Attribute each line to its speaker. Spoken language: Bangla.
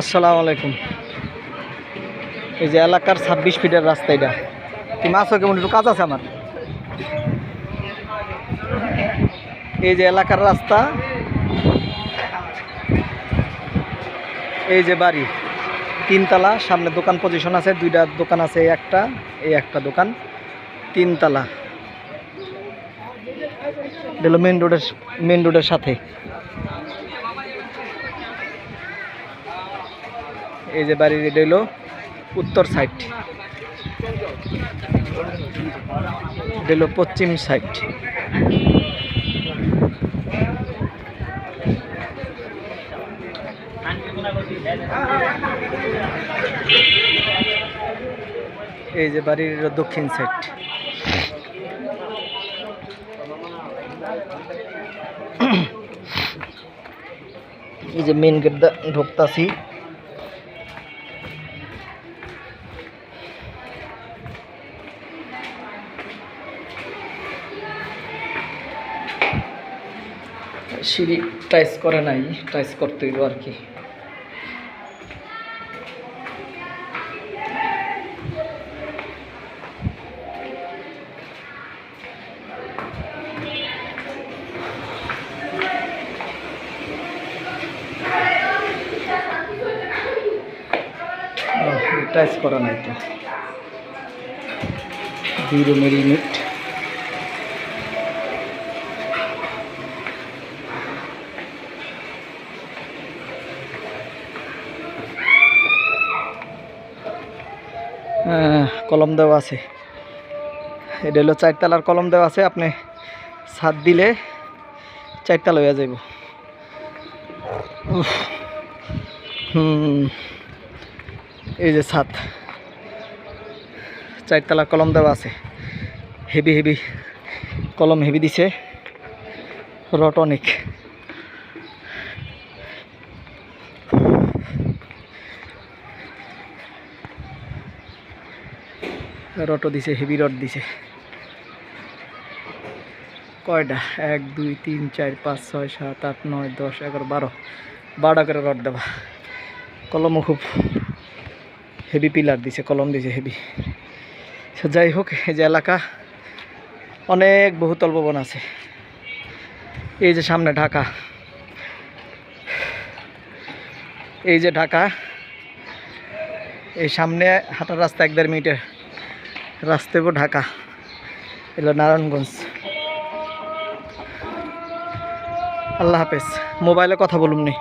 Speaker 1: আসসালামু আলাইকুম এই যে এলাকার ছাব্বিশ ফিটের রাস্তা এটা কি মাছও কেমন একটু কাজ আছে আমার এই যে এলাকার রাস্তা এই যে বাড়ি তিনতলা সামনে দোকান পজিশন আছে দুইটা দোকান আছে এই একটা এই একটা দোকান তিনতলা মেন রোডের মেন রোডের সাথে এই যে বাড়ির এটা হলো উত্তর সাইড এটা পশ্চিম সাইড এই যে বাড়ির দক্ষিণ সাইড এই যে মেন গেটটা ঢুকতাছি সিঁড়ি টাইস করে নাই টাইস করতে হইব আর কি টাইচ করা নাই তো দুই রুমের ইউনিট কলম দেওয়া আছে এটা হলো চারতলার কলম দেওয়া আছে আপনি ছাদ দিলে চারতলা হয়ে যাব এই যে ছাদ চারতলা কলম দেওয়া আছে হেভি হেভি কলম হেভি দিছে রট অনেক রটো দিছে হেভি রট দিছে কয়টা এক দুই তিন চার পাঁচ ছয় সাত আট নয় দশ এগারো বারো বারো করে রট দেবা কলমও খুব হেভি পিলার দিছে কলম দিছে হেভি যাই হোক এই যে এলাকা অনেক বহুতল ভবন আছে এই যে সামনে ঢাকা এই যে ঢাকা এই সামনে হাঁটার রাস্তা এক দেড় মিনিটের পো ঢাকা এলো নারায়ণগঞ্জ আল্লাহ হাফেজ মোবাইলে কথা বলুন নি